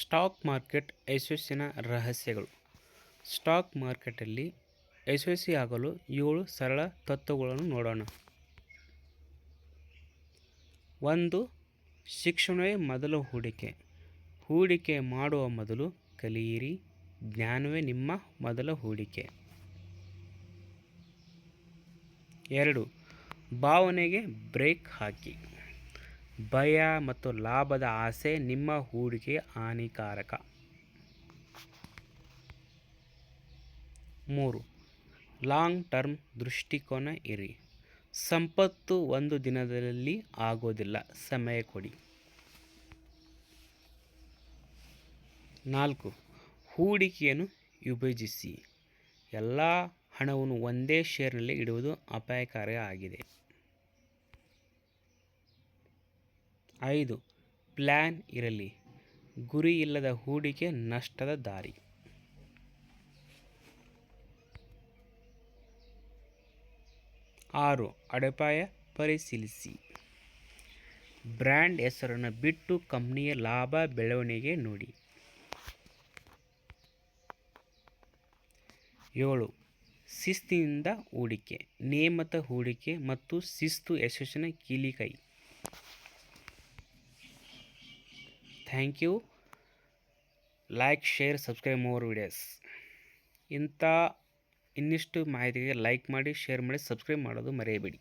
Stock market ಯಶಸ್ಸಿನ ರಹಸ್ಯಗಳು. Stock ಮಾರ್ಕೆಟಲ್ಲಿ ಯಶಸ್ವಿಯಾಗಲು ಏಳು ಸರಳ ತತ್ವಗಳನ್ನು ನೋಡೋಣ. ಒಂದು, ಶಿಕ್ಷಣವೇ ಮೊದಲ ಹೂಡಿಕೆ. ಹೂಡಿಕೆ ಮಾಡುವ ಮೊದಲು ಕಲಿಯಿರಿ, ಜ್ಞಾನವೇ ನಿಮ್ಮ ಮೊದಲ ಹೂಡಿಕೆ. ಎರಡು, ಭಾವನೆಗೆ ಬ್ರೇಕ್ ಹಾಕಿ. ಭಯ ಮತ್ತು ಲಾಭದ ಆಸೆ ನಿಮ್ಮ ಹೂಡಿಕೆ ಹಾನಿಕಾರಕ. ಮೂರು, ಲಾಂಗ್ ಟರ್ಮ್ ದೃಷ್ಟಿಕೋನ ಇರಿ. ಸಂಪತ್ತು ಒಂದು ದಿನದಲ್ಲಿ ಆಗೋದಿಲ್ಲ, ಸಮಯ ಕೊಡಿ. ನಾಲ್ಕು, ಹೂಡಿಕೆಯನ್ನು ವಿಭಜಿಸಿ. ಎಲ್ಲ ಹಣವನ್ನು ಒಂದೇ ಶೇರ್ನಲ್ಲಿ ಇಡುವುದು ಅಪಾಯಕಾರಿ ಆಗಿದೆ. ಐದು. ಪ್ಲ್ಯಾನ್ ಇರಲಿ. ಗುರಿ ಇಲ್ಲದ ಹೂಡಿಕೆ ನಷ್ಟದ ದಾರಿ. ಆರು. ಅಡಪಾಯ ಪರಿಶೀಲಿಸಿ. ಬ್ರ್ಯಾಂಡ್ ಹೆಸರನ್ನು ಬಿಟ್ಟು ಕಂಪ್ನಿಯ ಲಾಭ, ಬೆಳವಣಿಗೆ ನೋಡಿ. ಏಳು. ಶಿಸ್ತಿನಿಂದ ಹೂಡಿಕೆ, ನೇಮತ ಹೂಡಿಕೆ ಮತ್ತು ಶಿಸ್ತು ಯಶಸ್ಸಿನ ಕೀಲಿಕೈ. Thank you. Like share subscribe more videos ಇಂಥ ಇನ್ನಿಷ್ಟು ಮಾಹಿತಿಗೆ ಲೈಕ್ ಮಾಡಿ ಶೇರ್ ಮಾಡಿ ಸಬ್ಸ್ಕ್ರೈಬ್ ಮಾಡೋದು ಮರೆಯಬೇಡಿ.